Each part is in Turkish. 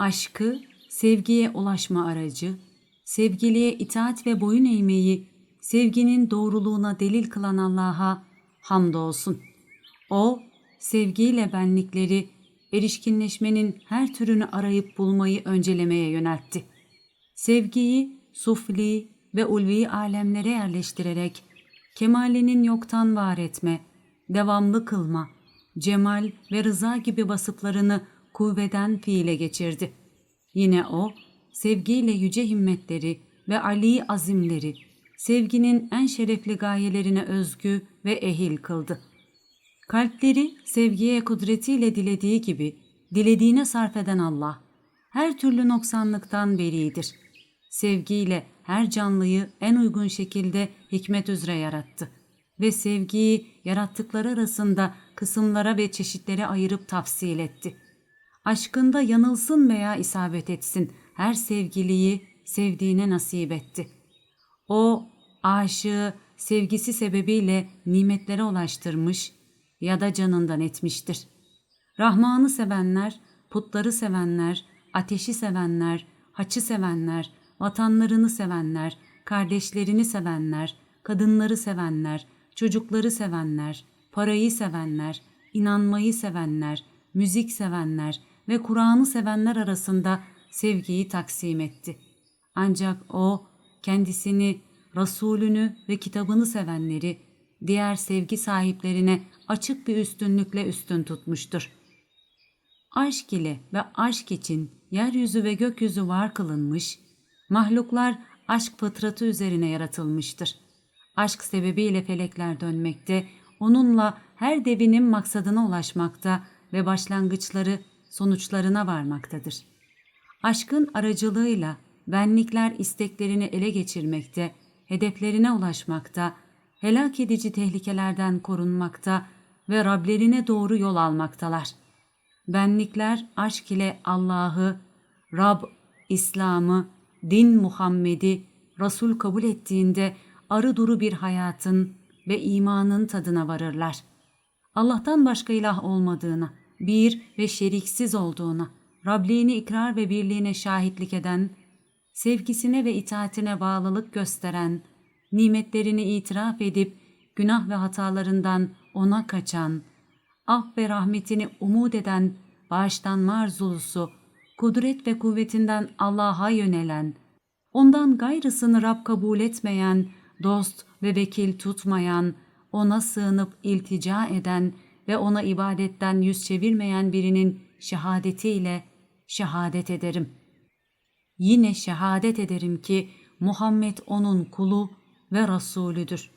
aşkı sevgiye ulaşma aracı, sevgiliye itaat ve boyun eğmeyi sevginin doğruluğuna delil kılan Allah'a hamdolsun. O, sevgiyle benlikleri, erişkinleşmenin her türünü arayıp bulmayı öncelemeye yöneltti. Sevgiyi sufli ve ulvi alemlere yerleştirerek kemalinin yoktan var etme, devamlı kılma, cemal ve rıza gibi vasıflarını kuvveden fiile geçirdi. Yine o, sevgiyle yüce himmetleri ve ali azimleri, sevginin en şerefli gayelerine özgü ve ehil kıldı. Kalpleri sevgiye kudretiyle dilediği gibi dilediğine sarf eden Allah, her türlü noksanlıktan beridir. Sevgiyle her canlıyı en uygun şekilde hikmet üzere yarattı ve sevgiyi yarattıkları arasında kısımlara ve çeşitlere ayırıp tafsil etti. Aşkında yanılsın veya isabet etsin her sevgiliyi sevdiğine nasip etti. O aşığı sevgisi sebebiyle nimetlere ulaştırmış ya da canından etmiştir. Rahman'ı sevenler, putları sevenler, ateşi sevenler, haçı sevenler, vatanlarını sevenler, kardeşlerini sevenler, kadınları sevenler, çocukları sevenler, parayı sevenler, inanmayı sevenler, müzik sevenler ve Kur'an'ı sevenler arasında sevgiyi taksim etti. Ancak o kendisini, Resulünü ve kitabını sevenleri diğer sevgi sahiplerine açık bir üstünlükle üstün tutmuştur. Aşk ile ve aşk için yeryüzü ve gökyüzü var kılınmış, mahluklar aşk fıtratı üzerine yaratılmıştır. Aşk sebebiyle felekler dönmekte, onunla her devinin maksadına ulaşmakta ve başlangıçları sonuçlarına varmaktadır. Aşkın aracılığıyla benlikler isteklerini ele geçirmekte, hedeflerine ulaşmakta, helak edici tehlikelerden korunmakta ve Rablerine doğru yol almaktalar. Benlikler aşk ile Allah'ı, Rab, İslam'ı, din Muhammed'i, Resul kabul ettiğinde arı duru bir hayatın ve imanın tadına varırlar. Allah'tan başka ilah olmadığına, bir ve şeriksiz olduğuna, Rabliğini ikrar ve birliğine şahitlik eden, sevgisine ve itaatine bağlılık gösteren, nimetlerini itiraf edip günah ve hatalarından ona kaçan, af ve rahmetini umut eden, bağışlanma arzulusu, kudret ve kuvvetinden Allah'a yönelen, ondan gayrısını Rab kabul etmeyen, dost ve vekil tutmayan, ona sığınıp iltica eden ve ona ibadetten yüz çevirmeyen birinin şehadetiyle şehadet ederim. Yine şehadet ederim ki Muhammed onun kulu ve Resulüdür.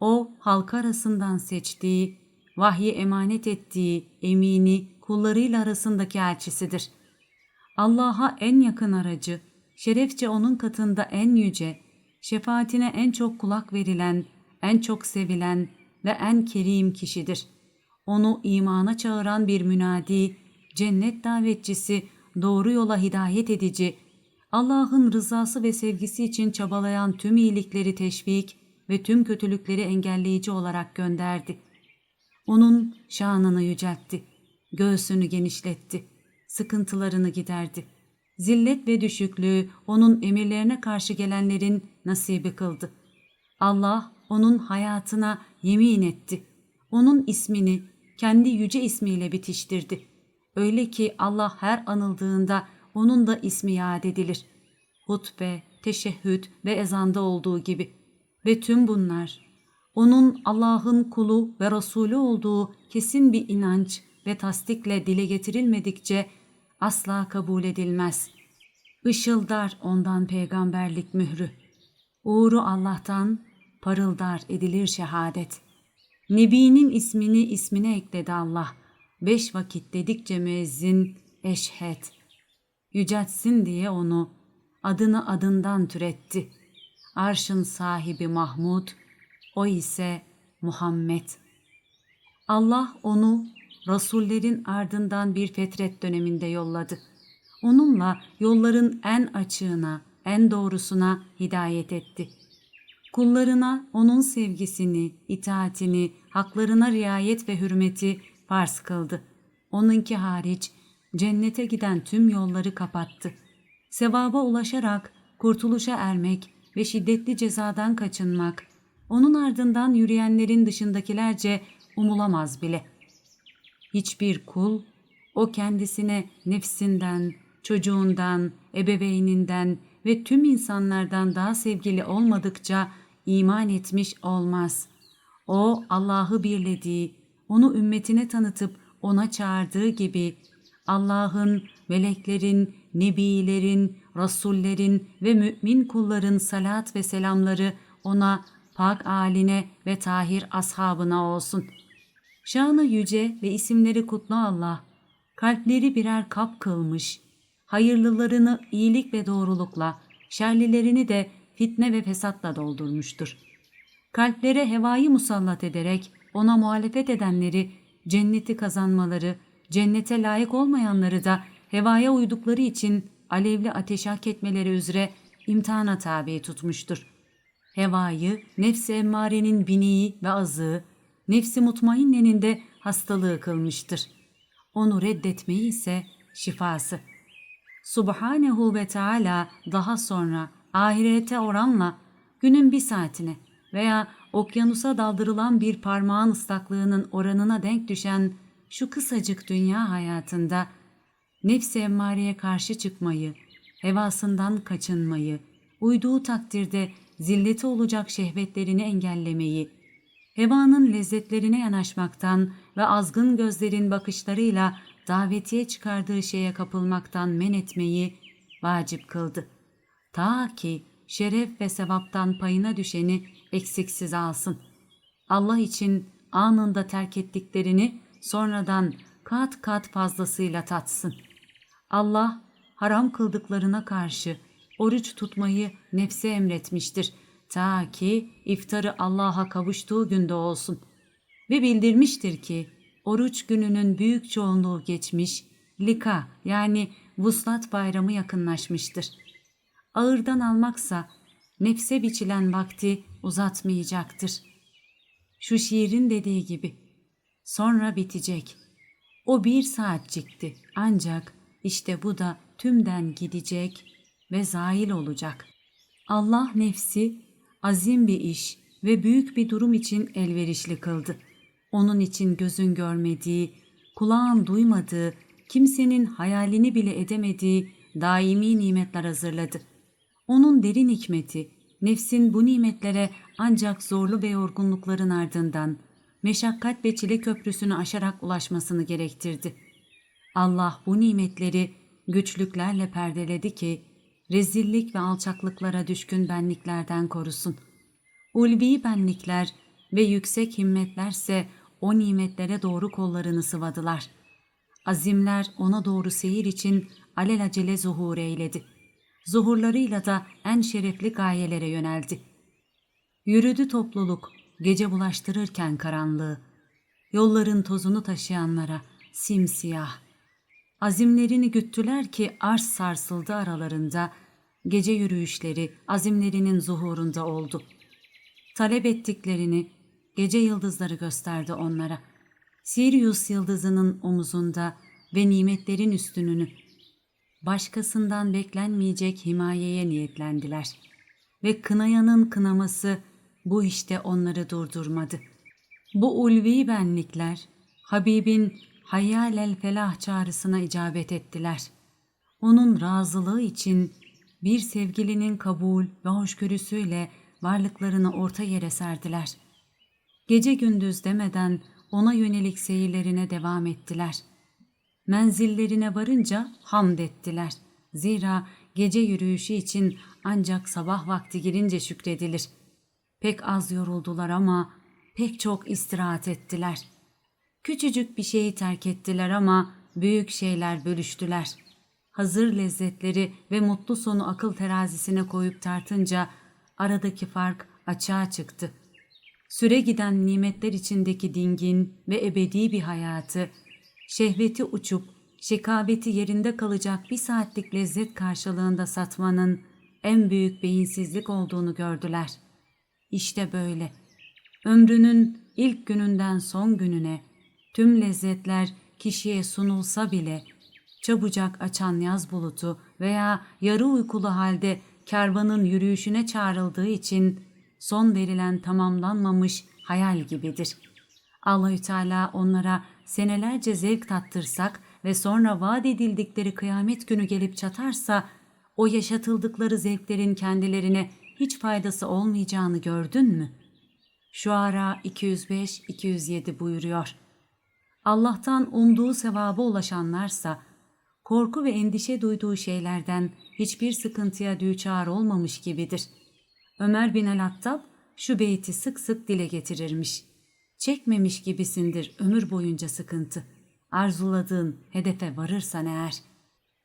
O halk arasından seçtiği, vahyi emanet ettiği emini kullarıyla arasındaki elçisidir. Allah'a en yakın aracı, şerefçe onun katında en yüce, şefaatine en çok kulak verilen, en çok sevilen ve en kerim kişidir. Onu imana çağıran bir münadi, cennet davetçisi, doğru yola hidayet edici, Allah'ın rızası ve sevgisi için çabalayan tüm iyilikleri teşvik ve tüm kötülükleri engelleyici olarak gönderdi. Onun şanını yüceltti, göğsünü genişletti, sıkıntılarını giderdi. Zillet ve düşüklüğü onun emirlerine karşı gelenlerin nasibi kıldı. Allah onun hayatına yemin etti. Onun ismini kendi yüce ismiyle bitiştirdi. Öyle ki Allah her anıldığında onun da ismi yad edilir. Hutbe, teşehhüd ve ezanda olduğu gibi. Ve tüm bunlar, onun Allah'ın kulu ve Resulü olduğu kesin bir inanç ve tasdikle dile getirilmedikçe asla kabul edilmez. Işıldar ondan peygamberlik mührü. Uğru Allah'tan parıldar edilir şehadet. Nebi'nin ismini ismine ekledi Allah. Beş vakit dedikçe müezzin eşhed yüceltsin diye onu adını adından türetti. Arşın sahibi Mahmud, o ise Muhammed. Allah onu Rasullerin ardından bir fetret döneminde yolladı. Onunla yolların en açığına, en doğrusuna hidayet etti. Kullarına onun sevgisini, itaatini, haklarına riayet ve hürmeti farz kıldı. Onunki hariç cennete giden tüm yolları kapattı. Sevaba ulaşarak kurtuluşa ermek ve şiddetli cezadan kaçınmak, onun ardından yürüyenlerin dışındakilerce umulamaz bile. Hiçbir kul o kendisine nefsinden, çocuğundan, ebeveyninden ve tüm insanlardan daha sevgili olmadıkça iman etmiş olmaz. O Allah'ı birlediği, onu ümmetine tanıtıp ona çağırdığı gibi Allah'ın, meleklerin, nebilerin, rasullerin ve mümin kulların salat ve selamları ona, pak aline ve tahir ashabına olsun. Şanı yüce ve isimleri kutlu Allah, kalpleri birer kap kılmış, hayırlılarını iyilik ve doğrulukla, şerlilerini de fitne ve fesatla doldurmuştur. Kalplere hevayı musallat ederek ona muhalefet edenleri cenneti kazanmaları, cennete layık olmayanları da hevaya uydukları için alevli ateşe hak etmeleri üzere imtihana tabi tutmuştur. Hevayı, nefsi emmarenin bineği ve azığı, nefsi mutmainnenin de hastalığı kılmıştır. Onu reddetmeyi ise şifası. Subhanehu ve Teala daha sonra ahirete oranla günün bir saatine veya okyanusa daldırılan bir parmağın ıslaklığının oranına denk düşen şu kısacık dünya hayatında nefsi emmareye karşı çıkmayı, hevasından kaçınmayı, uyduğu takdirde zilleti olacak şehvetlerini engellemeyi, hevanın lezzetlerine yanaşmaktan ve azgın gözlerin bakışlarıyla davetiye çıkardığı şeye kapılmaktan men etmeyi vacip kıldı. Ta ki şeref ve sevaptan payına düşeni eksiksiz alsın. Allah için anında terk ettiklerini sonradan kat kat fazlasıyla tatsın. Allah haram kıldıklarına karşı oruç tutmayı nefse emretmiştir. Ta ki iftarı Allah'a kavuştuğu günde olsun. Ve bildirmiştir ki oruç gününün büyük çoğunluğu geçmiş, lika yani vuslat bayramı yakınlaşmıştır. Ağırdan almaksa nefse biçilen vakti uzatmayacaktır. Şu şiirin dediği gibi, sonra bitecek. O bir saatcikti ancak işte bu da tümden gidecek ve zail olacak. Allah nefsi azim bir iş ve büyük bir durum için elverişli kıldı. Onun için gözün görmediği, kulağın duymadığı, kimsenin hayalini bile edemediği daimi nimetler hazırladı. Onun derin hikmeti, nefsin bu nimetlere ancak zorlu ve yorgunlukların ardından, meşakkat ve çile köprüsünü aşarak ulaşmasını gerektirdi. Allah bu nimetleri güçlüklerle perdeledi ki, rezillik ve alçaklıklara düşkün benliklerden korusun. Ulvi benlikler ve yüksek himmetlerse o nimetlere doğru kollarını sıvadılar. Azimler ona doğru seyir için alelacele zuhur eyledi. Zuhurlarıyla da en şerefli gayelere yöneldi. Yürüdü topluluk, gece bulaştırırken karanlığı. Yolların tozunu taşıyanlara simsiyah. Azimlerini güttüler ki arş sarsıldı aralarında, gece yürüyüşleri azimlerinin zuhurunda oldu. Talep ettiklerini gece yıldızları gösterdi onlara. Sirius yıldızının omuzunda ve nimetlerin üstününü başkasından beklenmeyecek himayeye niyetlendiler. Ve kınayanın kınaması bu işte onları durdurmadı. Bu ulvi benlikler Habib'in hayyal el felah çağrısına icabet ettiler. Onun razılığı için bir sevgilinin kabul ve hoşgörüsüyle varlıklarını orta yere serdiler. Gece gündüz demeden ona yönelik seyirlerine devam ettiler. Menzillerine varınca hamd ettiler. Zira gece yürüyüşü için ancak sabah vakti girince şükredilir. Pek az yoruldular ama pek çok istirahat ettiler. Küçücük bir şeyi terk ettiler ama büyük şeyler bölüştüler. Hazır lezzetleri ve mutlu sonu akıl terazisine koyup tartınca aradaki fark açığa çıktı. Süre giden nimetler içindeki dingin ve ebedi bir hayatı, şehveti uçup şekaveti yerinde kalacak bir saatlik lezzet karşılığında satmanın en büyük beyinsizlik olduğunu gördüler. İşte böyle. Ömrünün ilk gününden son gününe tüm lezzetler kişiye sunulsa bile çabucak açan yaz bulutu veya yarı uykulu halde kervanın yürüyüşüne çağrıldığı için son verilen tamamlanmamış hayal gibidir. Allahü Teala onlara senelerce zevk tattırsak ve sonra vaat edildikleri kıyamet günü gelip çatarsa o yaşatıldıkları zevklerin kendilerine hiç faydası olmayacağını gördün mü? Şuara 205-207 buyuruyor. Allah'tan umduğu sevaba ulaşanlarsa, korku ve endişe duyduğu şeylerden hiçbir sıkıntıya düçar olmamış gibidir. Ömer bin el-Hattab şu beyti sık sık dile getirirmiş. Çekmemiş gibisindir ömür boyunca sıkıntı. Arzuladığın hedefe varırsan eğer.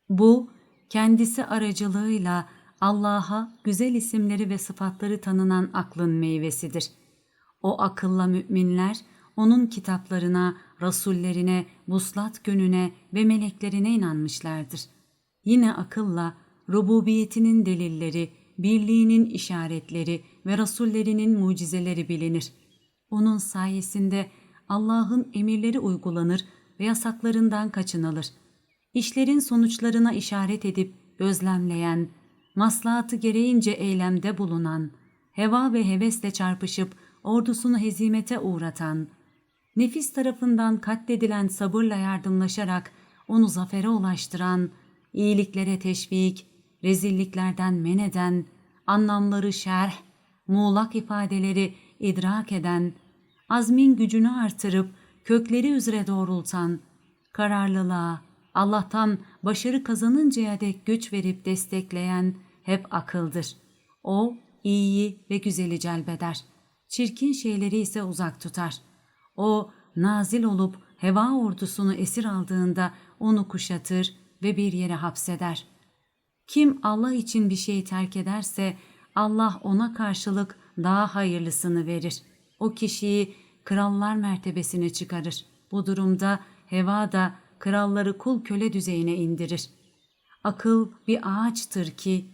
Bu, kendisi aracılığıyla Allah'a güzel isimleri ve sıfatları tanınan aklın meyvesidir. O akılla müminler, onun kitaplarına, rasullerine, buslat gününe ve meleklerine inanmışlardır. Yine akılla rububiyetinin delilleri, birliğinin işaretleri ve rasullerinin mucizeleri bilinir. Onun sayesinde Allah'ın emirleri uygulanır ve yasaklarından kaçınılır. İşlerin sonuçlarına işaret edip gözlemleyen, maslahatı gereğince eylemde bulunan, heva ve hevesle çarpışıp ordusunu hezimete uğratan, nefis tarafından katledilen sabırla yardımlaşarak onu zafere ulaştıran, iyiliklere teşvik, rezilliklerden men eden, anlamları şerh, muğlak ifadeleri idrak eden, azmin gücünü artırıp kökleri üzere doğrultan, kararlılığa, Allah'tan başarı kazanıncaya dek güç verip destekleyen hep akıldır. O, iyiyi ve güzeli celbeder. Çirkin şeyleri ise uzak tutar. O, nazil olup heva ordusunu esir aldığında onu kuşatır ve bir yere hapseder. Kim Allah için bir şey terk ederse Allah ona karşılık daha hayırlısını verir. O kişiyi krallar mertebesine çıkarır. Bu durumda heva da kralları kul köle düzeyine indirir. Akıl bir ağaçtır ki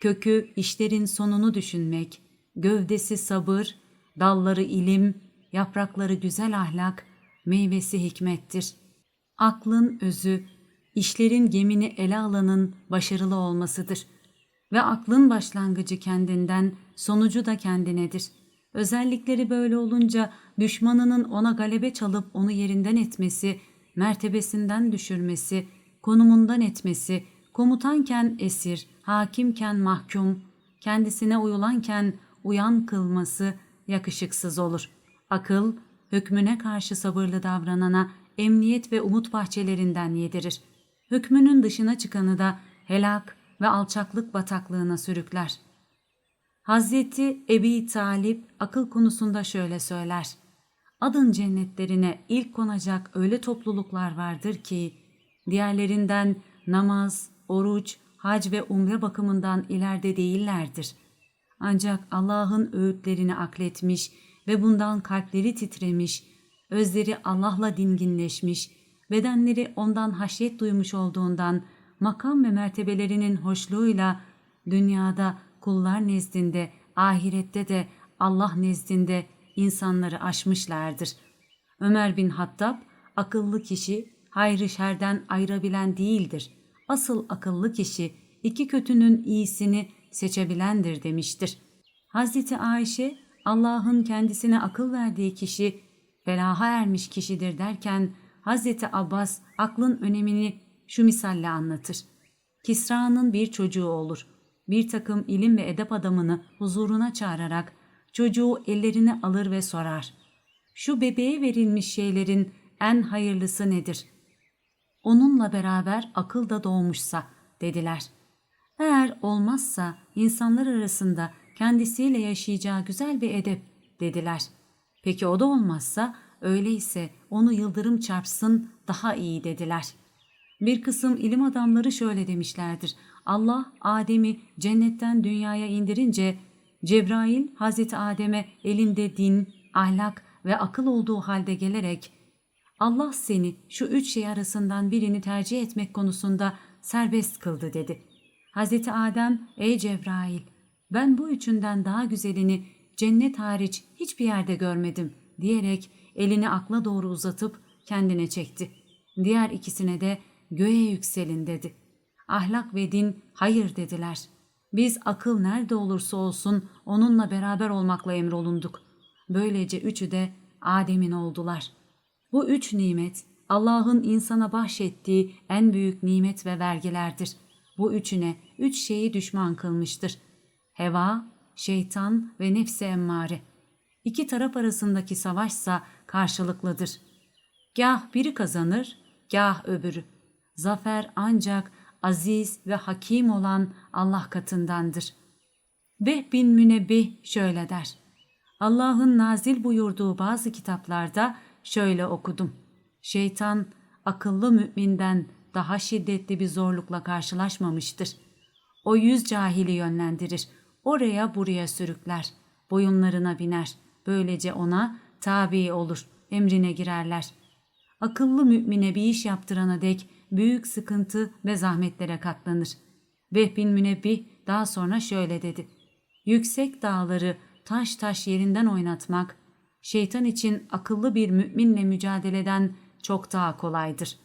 kökü işlerin sonunu düşünmek, gövdesi sabır, dalları ilim, yaprakları güzel ahlak, meyvesi hikmettir. Aklın özü, işlerin gemini ele alanın başarılı olmasıdır. Ve aklın başlangıcı kendinden, sonucu da kendinedir. Özellikleri böyle olunca düşmanının ona galebe çalıp onu yerinden etmesi, mertebesinden düşürmesi, konumundan etmesi, komutanken esir, hakimken mahkum, kendisine uyulanken uyan kılması yakışıksız olur. Akıl, hükmüne karşı sabırlı davranana emniyet ve umut bahçelerinden yedirir. Hükmünün dışına çıkanı da helak ve alçaklık bataklığına sürükler. Hazreti Ebi Talip akıl konusunda şöyle söyler. Adın cennetlerine ilk konacak öyle topluluklar vardır ki, diğerlerinden namaz, oruç, hac ve umre bakımından ileride değillerdir. Ancak Allah'ın öğütlerini akletmiş ve bundan kalpleri titremiş, özleri Allah'la dinginleşmiş, bedenleri ondan haşyet duymuş olduğundan makam ve mertebelerinin hoşluğuyla dünyada kullar nezdinde, ahirette de Allah nezdinde insanları aşmışlardır. Ömer bin Hattab, akıllı kişi hayrı şerden ayırabilen değildir. Asıl akıllı kişi iki kötünün iyisini seçebilendir demiştir. Hazreti Ayşe, Allah'ın kendisine akıl verdiği kişi felaha ermiş kişidir derken Hazreti Abbas aklın önemini şu misalle anlatır. Kisra'nın bir çocuğu olur. Bir takım ilim ve edep adamını huzuruna çağırarak çocuğu ellerine alır ve sorar. Şu bebeğe verilmiş şeylerin en hayırlısı nedir? Onunla beraber akıl da doğmuşsa dediler. Eğer olmazsa insanlar arasında kendisiyle yaşayacağı güzel bir edep dediler. Peki o da olmazsa öyleyse onu yıldırım çarpsın daha iyi dediler. Bir kısım ilim adamları şöyle demişlerdir. Allah Adem'i cennetten dünyaya indirince Cebrail Hazreti Adem'e elinde din, ahlak ve akıl olduğu halde gelerek Allah seni şu üç şey arasından birini tercih etmek konusunda serbest kıldı dedi. Hazreti Adem ey Cebrail ben bu üçünden daha güzelini cennet hariç hiçbir yerde görmedim diyerek elini akla doğru uzatıp kendine çekti. Diğer ikisine de göğe yükselin dedi. Ahlak ve din hayır dediler. Biz akıl nerede olursa olsun onunla beraber olmakla emrolunduk. Böylece üçü de Adem'in oldular. Bu üç nimet Allah'ın insana bahşettiği en büyük nimet ve vergilerdir. Bu üçüne üç şeyi düşman kılmıştır. Heva, şeytan ve nefsi emmare. İki taraf arasındaki savaşsa karşılıklıdır. Gah biri kazanır, gah öbürü. Zafer ancak aziz ve hakim olan Allah katındandır. Veh bin Münebbih şöyle der. Allah'ın nazil buyurduğu bazı kitaplarda şöyle okudum. Şeytan akıllı müminden daha şiddetli bir zorlukla karşılaşmamıştır. O yüz cahili yönlendirir, oraya buraya sürükler, boyunlarına biner. Böylece ona tabi olur, emrine girerler. Akıllı mümine bir iş yaptırana dek büyük sıkıntı ve zahmetlere katlanır. Vehbin Münebbih daha sonra şöyle dedi. Yüksek dağları taş taş yerinden oynatmak, şeytan için akıllı bir müminle mücadeleden çok daha kolaydır.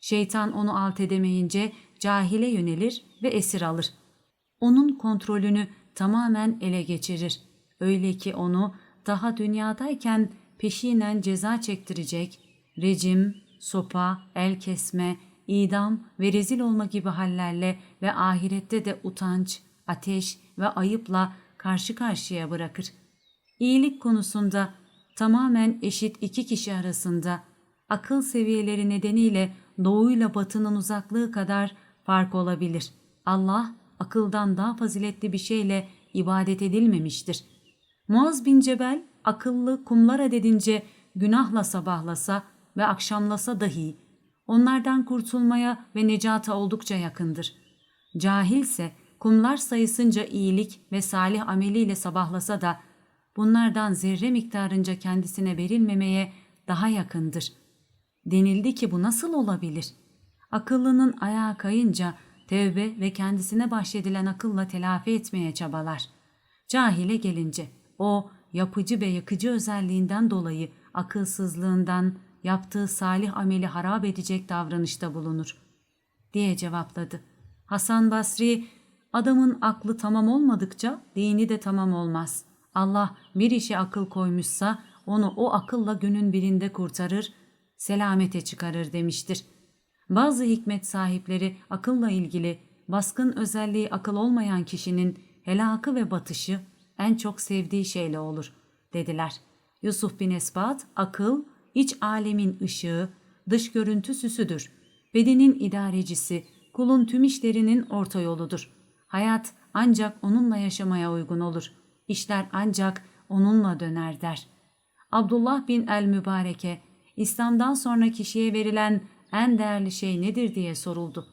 Şeytan onu alt edemeyince cahile yönelir ve esir alır. Onun kontrolünü tamamen ele geçirir. Öyle ki onu daha dünyadayken peşinen ceza çektirecek, rejim, sopa, el kesme, idam ve rezil olma gibi hallerle ve ahirette de utanç, ateş ve ayıpla karşı karşıya bırakır. İyilik konusunda tamamen eşit iki kişi arasında akıl seviyeleri nedeniyle doğuyla batının uzaklığı kadar fark olabilir. Allah akıldan daha faziletli bir şeyle ibadet edilmemiştir. Muaz bin Cebel akıllı kumlar adedince günahla sabahlasa ve akşamlasa dahi onlardan kurtulmaya ve necata oldukça yakındır. Cahilse kumlar sayısınca iyilik ve salih ameliyle sabahlasa da bunlardan zerre miktarınca kendisine verilmemeye daha yakındır. Denildi ki bu nasıl olabilir? Akıllının ayağa kayınca tevbe ve kendisine bahşedilen akılla telafi etmeye çabalar. Cahile gelince o yapıcı ve yakıcı özelliğinden dolayı akılsızlığından yaptığı salih ameli harap edecek davranışta bulunur diye cevapladı. Hasan Basri adamın aklı tamam olmadıkça dini de tamam olmaz. Allah bir işe akıl koymuşsa onu o akılla günün birinde kurtarır, selamete çıkarır demiştir. Bazı hikmet sahipleri akılla ilgili baskın özelliği akıl olmayan kişinin helakı ve batışı en çok sevdiği şeyle olur dediler. Yusuf bin Esbat akıl iç alemin ışığı, dış görüntü süsüdür. Bedenin idarecisi, kulun tüm işlerinin orta yoludur. Hayat ancak onunla yaşamaya uygun olur. İşler ancak onunla döner der. Abdullah bin el-Mübareke, İslam'dan sonra kişiye verilen en değerli şey nedir diye soruldu.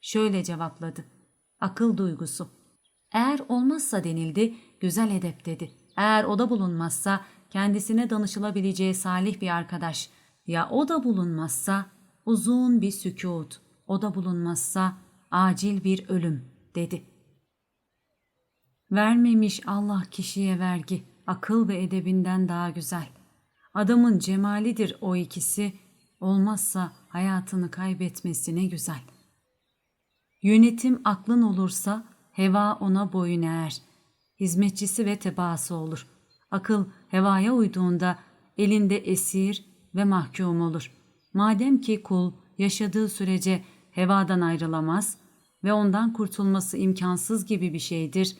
Şöyle cevapladı. Akıl duygusu. Eğer olmazsa denildi, güzel edep dedi. Eğer o da bulunmazsa kendisine danışılabileceği salih bir arkadaş. Ya o da bulunmazsa uzun bir sükut. O da bulunmazsa acil bir ölüm dedi. Vermemiş Allah kişiye vergi, akıl ve edebinden daha güzel. Adamın cemalidir o ikisi, olmazsa hayatını kaybetmesi ne güzel. Yönetim aklın olursa heva ona boyun eğer. Hizmetçisi ve tebaası olur. Akıl hevaya uyduğunda elinde esir ve mahkum olur. Madem ki kul yaşadığı sürece hevadan ayrılamaz ve ondan kurtulması imkansız gibi bir şeydir.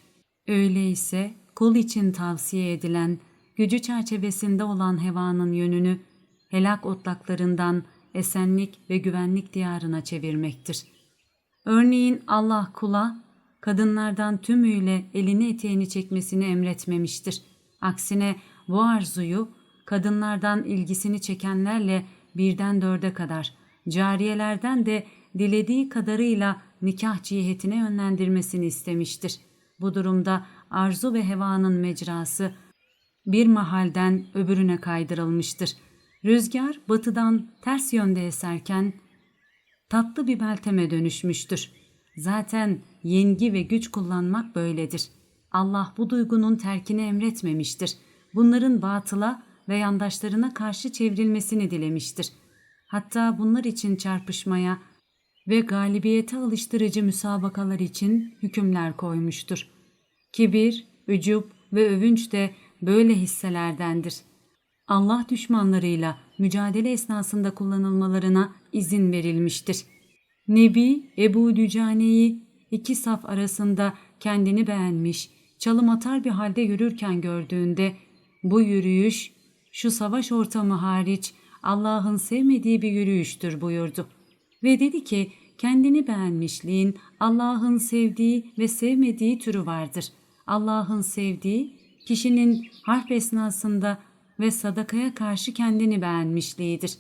Öyleyse kul için tavsiye edilen gücü çerçevesinde olan hevanın yönünü helak otlaklarından esenlik ve güvenlik diyarına çevirmektir. Örneğin Allah kula kadınlardan tümüyle elini eteğini çekmesini emretmemiştir. Aksine bu arzuyu kadınlardan ilgisini çekenlerle birden dörde kadar, cariyelerden de dilediği kadarıyla nikah cihetine yönlendirmesini istemiştir. Bu durumda arzu ve hevanın mecrası bir mahalden öbürüne kaydırılmıştır. Rüzgar batıdan ters yönde eserken tatlı bir belteme dönüşmüştür. Zaten yengi ve güç kullanmak böyledir. Allah bu duygunun terkini emretmemiştir. Bunların batıla ve yandaşlarına karşı çevrilmesini dilemiştir. Hatta bunlar için çarpışmaya ve galibiyete alıştırıcı müsabakalar için hükümler koymuştur. Kibir, ücub ve övünç de böyle hisselerdendir. Allah düşmanlarıyla mücadele esnasında kullanılmalarına izin verilmiştir. Nebi Ebu Dücane'yi iki saf arasında kendini beğenmiş, çalım atar bir halde yürürken gördüğünde bu yürüyüş şu savaş ortamı hariç Allah'ın sevmediği bir yürüyüştür buyurdu. Ve dedi ki kendini beğenmişliğin Allah'ın sevdiği ve sevmediği türü vardır. Allah'ın sevdiği kişinin harp esnasında ve sadakaya karşı kendini beğenmişliğidir.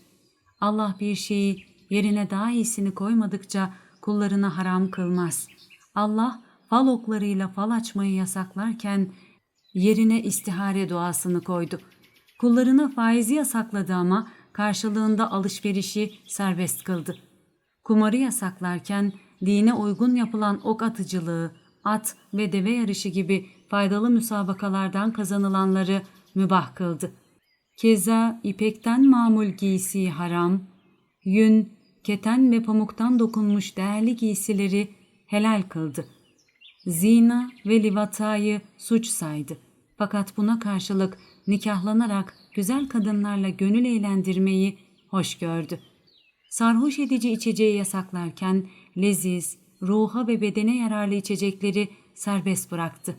Allah bir şeyi yerine daha iyisini koymadıkça kullarına haram kılmaz. Allah fal oklarıyla fal açmayı yasaklarken yerine istihare duasını koydu. Kullarına faizi yasakladı ama karşılığında alışverişi serbest kıldı. Kumarı yasaklarken dine uygun yapılan ok atıcılığı, at ve deve yarışı gibi faydalı müsabakalardan kazanılanları mübah kıldı. Keza ipekten mamul giysi haram, yün, keten ve pamuktan dokunmuş değerli giysileri helal kıldı. Zina ve livatayı suç saydı. Fakat buna karşılık nikahlanarak güzel kadınlarla gönül eğlendirmeyi hoş gördü. Sarhoş edici içeceği yasaklarken leziz, ruha ve bedene yararlı içecekleri serbest bıraktı.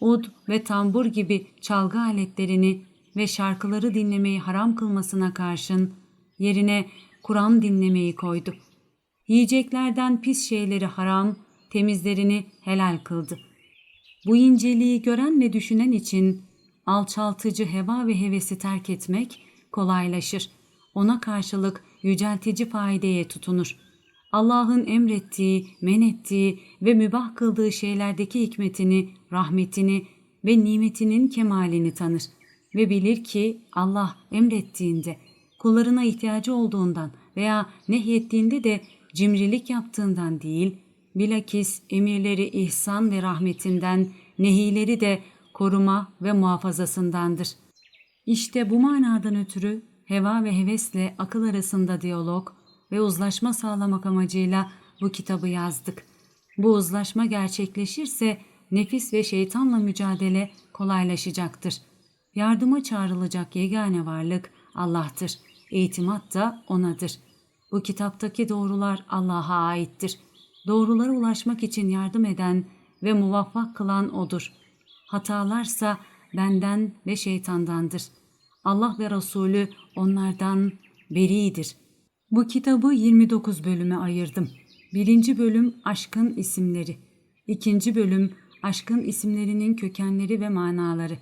Ud ve tambur gibi çalgı aletlerini ve şarkıları dinlemeyi haram kılmasına karşın yerine Kur'an dinlemeyi koydu. Yiyeceklerden pis şeyleri haram, temizlerini helal kıldı. Bu inceliği gören ve düşünen için alçaltıcı heva ve hevesi terk etmek kolaylaşır. Ona karşılık yüceltici faideye tutunur. Allah'ın emrettiği, men ettiği ve mübah kıldığı şeylerdeki hikmetini, rahmetini ve nimetinin kemalini tanır ve bilir ki Allah emrettiğinde, kullarına ihtiyacı olduğundan veya nehyettiğinde de cimrilik yaptığından değil, bilakis emirleri ihsan ve rahmetinden, nehileri de koruma ve muhafazasındandır. İşte bu manadan ötürü heva ve hevesle akıl arasında diyalog ve uzlaşma sağlamak amacıyla bu kitabı yazdık. Bu uzlaşma gerçekleşirse nefis ve şeytanla mücadele kolaylaşacaktır. Yardıma çağrılacak yegane varlık Allah'tır. İtimat da O'nadır. Bu kitaptaki doğrular Allah'a aittir. Doğrulara ulaşmak için yardım eden ve muvaffak kılan O'dur. Hatalarsa benden ve şeytandandır. Allah ve Resulü onlardan beridir. Bu kitabı 29 bölüme ayırdım. Birinci bölüm aşkın isimleri. İkinci bölüm aşkın isimlerinin kökenleri ve manaları.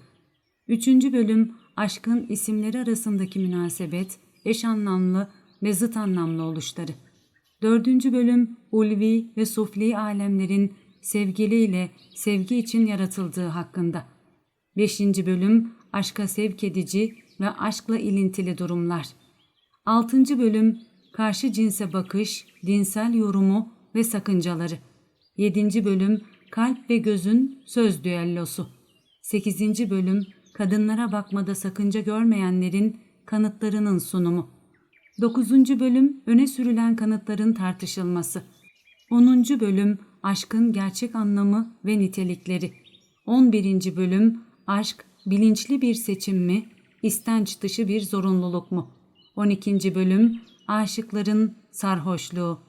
Üçüncü bölüm aşkın isimleri arasındaki münasebet, eş anlamlı ve zıt anlamlı oluşları. Dördüncü bölüm ulvi ve sufli alemlerin sevgiliyle sevgi için yaratıldığı hakkında. Beşinci bölüm aşka sevk edici ve aşkla ilintili durumlar. Altıncı bölüm karşı cinse bakış, dinsel yorumu ve sakıncaları. Yedinci bölüm kalp ve gözün söz düellosu. Sekizinci bölüm kadınlara bakmada sakınca görmeyenlerin kanıtlarının sunumu. 9. bölüm öne sürülen kanıtların tartışılması. 10. bölüm aşkın gerçek anlamı ve nitelikleri. 11. bölüm aşk bilinçli bir seçim mi, istenç dışı bir zorunluluk mu? 12. bölüm aşıkların sarhoşluğu.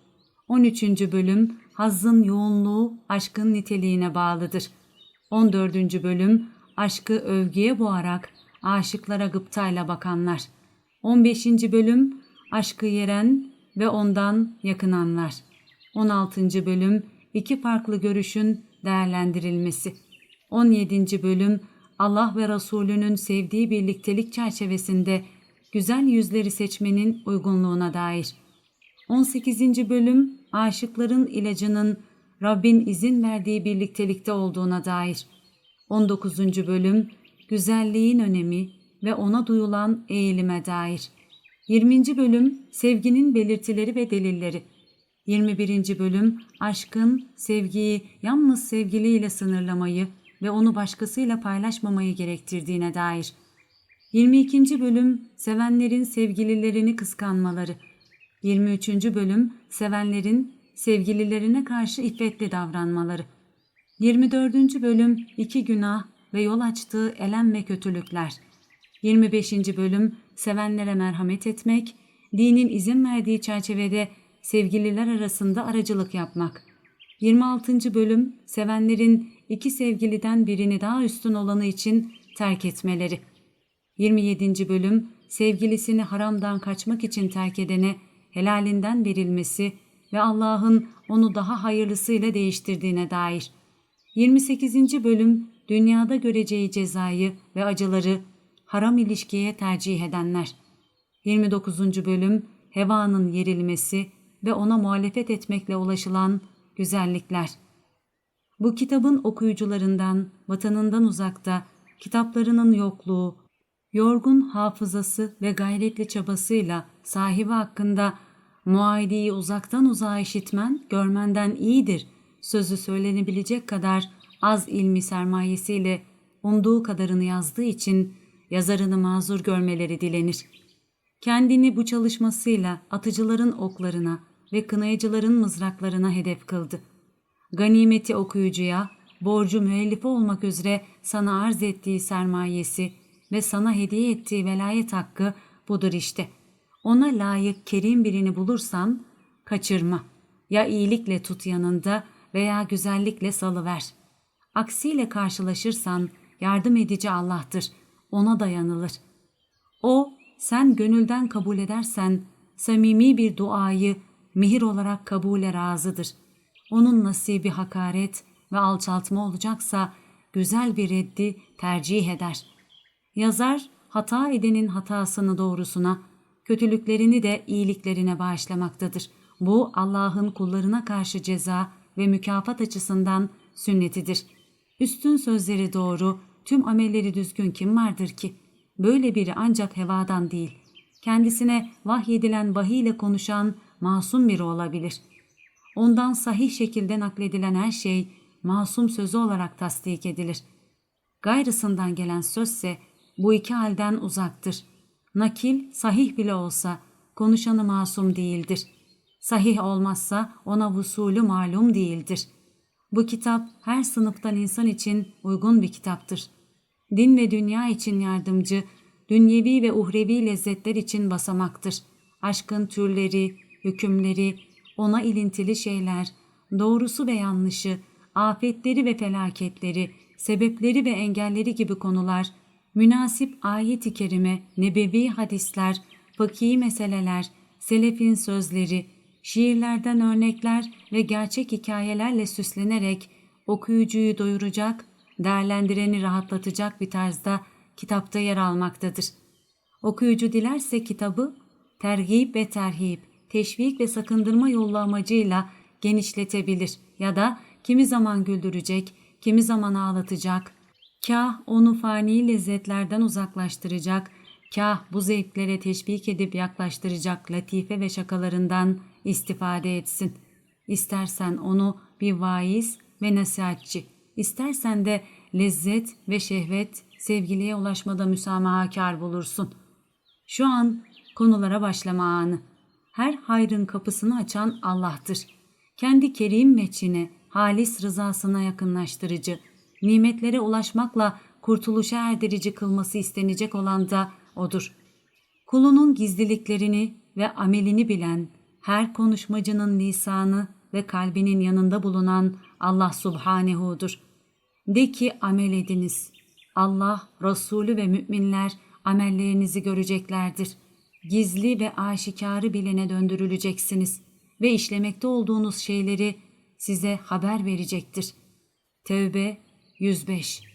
13. bölüm hazzın yoğunluğu aşkın niteliğine bağlıdır. 14. bölüm aşkı övgüye boğarak aşıklara gıptayla bakanlar. 15. bölüm aşkı yeren ve ondan yakınanlar. 16. bölüm iki farklı görüşün değerlendirilmesi. 17. bölüm Allah ve Resulünün sevdiği birliktelik çerçevesinde güzel yüzleri seçmenin uygunluğuna dair. 18. bölüm aşıkların ilacının Rabbin izin verdiği birliktelikte olduğuna dair. 19. bölüm güzelliğin önemi ve ona duyulan eğilime dair. 20. bölüm sevginin belirtileri ve delilleri. 21. bölüm aşkın sevgiyi yalnız sevgiliyle sınırlamayı ve onu başkasıyla paylaşmamayı gerektirdiğine dair. 22. bölüm sevenlerin sevgililerini kıskanmaları. 23. bölüm sevenlerin sevgililerine karşı iffetli davranmaları. 24. bölüm iki günah ve yol açtığı elem ve kötülükler. 25. bölüm sevenlere merhamet etmek, dinin izin verdiği çerçevede sevgililer arasında aracılık yapmak. 26. bölüm sevenlerin iki sevgiliden birini daha üstün olanı için terk etmeleri. 27. bölüm sevgilisini haramdan kaçmak için terk edene helalinden verilmesi ve Allah'ın onu daha hayırlısıyla değiştirdiğine dair. 28. bölüm dünyada göreceği cezayı ve acıları haram ilişkiye tercih edenler. 29. bölüm hevanın yerilmesi ve ona muhalefet etmekle ulaşılan güzellikler. Bu kitabın okuyucularından, vatanından uzakta, kitaplarının yokluğu, yorgun hafızası ve gayretli çabasıyla sahibi hakkında muayideyi uzaktan uzağa işitmen, görmenden iyidir sözü söylenebilecek kadar az ilmi sermayesiyle umduğu kadarını yazdığı için yazarını mazur görmeleri dilenir. Kendini bu çalışmasıyla atıcıların oklarına ve kınayıcıların mızraklarına hedef kıldı. Ganimeti okuyucuya, borcu müellife olmak üzere sana arz ettiği sermayesi ve sana hediye ettiği velayet hakkı budur işte. Ona layık kerim birini bulursan kaçırma. Ya iyilikle tut yanında veya güzellikle salıver. Aksiyle karşılaşırsan yardım edici Allah'tır. Ona dayanılır. O sen gönülden kabul edersen samimi bir duayı mihir olarak kabule razıdır. Onun nasibi hakaret ve alçaltma olacaksa güzel bir reddi tercih eder. Yazar hata edenin hatasını doğrusuna, kötülüklerini de iyiliklerine bağışlamaktadır. Bu Allah'ın kullarına karşı ceza ve mükafat açısından sünnetidir. Üstün sözleri doğru, tüm amelleri düzgün kim vardır ki? Böyle biri ancak hevadan değil, kendisine vahyedilen vahiy ile konuşan masum biri olabilir. Ondan sahih şekilde nakledilen her şey masum sözü olarak tasdik edilir. Gayrısından gelen sözse bu iki halden uzaktır. Nakil sahih bile olsa konuşanı masum değildir. Sahih olmazsa ona vusulü malum değildir. Bu kitap her sınıftan insan için uygun bir kitaptır. Din ve dünya için yardımcı, dünyevi ve uhrevi lezzetler için basamaktır. Aşkın türleri, hükümleri, ona ilintili şeyler, doğrusu ve yanlışı, afetleri ve felaketleri, sebepleri ve engelleri gibi konular, münasip ayet-i kerime, nebevi hadisler, fıkhi meseleler, selefin sözleri, şiirlerden örnekler ve gerçek hikayelerle süslenerek okuyucuyu doyuracak, değerlendireni rahatlatacak bir tarzda kitapta yer almaktadır. Okuyucu dilerse kitabı tergip ve terhip, teşvik ve sakındırma yolu amacıyla genişletebilir ya da kimi zaman güldürecek, kimi zaman ağlatacak, kah onu fani lezzetlerden uzaklaştıracak, kah bu zevklere teşvik edip yaklaştıracak latife ve şakalarından istifade etsin. İstersen onu bir vaiz ve nasihatçi, istersen de lezzet ve şehvet sevgiliye ulaşmada müsamahakar bulursun. Şu an konulara başlama anı. Her hayrın kapısını açan Allah'tır. Kendi kerim meçine, halis rızasına yakınlaştırıcı, nimetlere ulaşmakla kurtuluşa erdirici kılması istenecek olan da O'dur. Kulunun gizliliklerini ve amelini bilen, her konuşmacının lisanı ve kalbinin yanında bulunan Allah Subhanehu'dur. De ki amel ediniz. Allah, Resulü ve müminler amellerinizi göreceklerdir. Gizli ve aşikarı bilene döndürüleceksiniz ve işlemekte olduğunuz şeyleri size haber verecektir. Tevbe 105